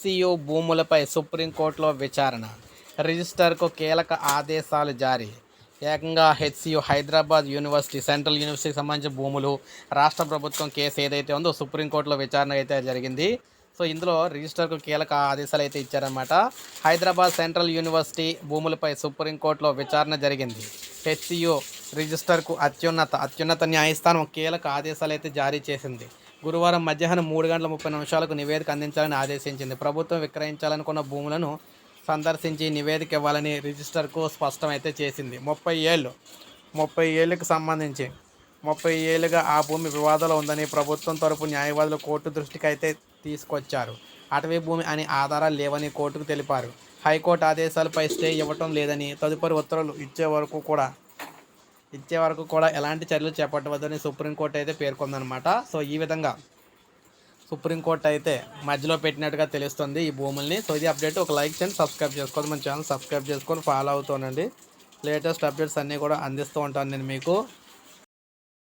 SCO భూములపై సుప్రీంకోర్టులో విచారణ. రిజిస్టర్కు కీలక ఆదేశాలు జారీ. ఏకంగా హెచ్సియు హైదరాబాద్ యూనివర్సిటీ సెంట్రల్ యూనివర్సిటీకి సంబంధించిన భూములు రాష్ట్ర ప్రభుత్వం కేసు ఏదైతే ఉందో సుప్రీంకోర్టులో విచారణ అయితే జరిగింది. సో ఇందులో రిజిస్టర్కు కీలక ఆదేశాలు అయితే ఇచ్చారన్నమాట. హైదరాబాద్ సెంట్రల్ యూనివర్సిటీ భూములపై సుప్రీంకోర్టులో విచారణ జరిగింది. హెచ్సియు రిజిస్టర్కు అత్యున్నత అత్యున్నత న్యాయస్థానం కీలక ఆదేశాలు అయితే జారీ చేసింది. గురువారం మధ్యాహ్నం మూడు గంటల ముప్పై నిమిషాలకు నివేదిక అందించాలని ఆదేశించింది. ప్రభుత్వం విక్రయించాలనుకున్న భూములను సందర్శించి నివేదిక ఇవ్వాలని రిజిస్టర్కు స్పష్టమైతే చేసింది. ముప్పై ఏళ్ళు ముప్పై ఏళ్ళకు సంబంధించి ముప్పై ఏళ్ళుగా ఆ భూమి వివాదంలో ఉందని ప్రభుత్వం తరపు న్యాయవాదులు కోర్టు దృష్టికి అయితే తీసుకొచ్చారు. అటవీ భూమి అని ఆధారాలు లేవని కోర్టుకు తెలిపారు. హైకోర్టు ఆదేశాలపై స్టే ఇవ్వటం లేదని తదుపరి ఉత్తర్వులు ఇచ్చే వరకు కూడా ఇచ్చే వరకు కూడా ఎలాంటి చర్యలు చేపట్టవద్దని సుప్రీంకోర్టు అయితే పేర్కొందనమాట. సో ఈ విధంగా సుప్రీంకోర్టు అయితే మధ్యలో పెట్టినట్టుగా తెలుస్తుంది ఈ భూముల్ని. సో ఇది అప్డేట్. ఒక లైక్ చేయండి సబ్స్క్రైబ్ చేసుకోండి. మన ఛానల్ సబ్స్క్రైబ్ చేసుకొని ఫాలో అవుతానండి లేటెస్ట్ అప్డేట్స్ అన్నీ కూడా అందిస్తూ ఉంటాను నేను మీకు.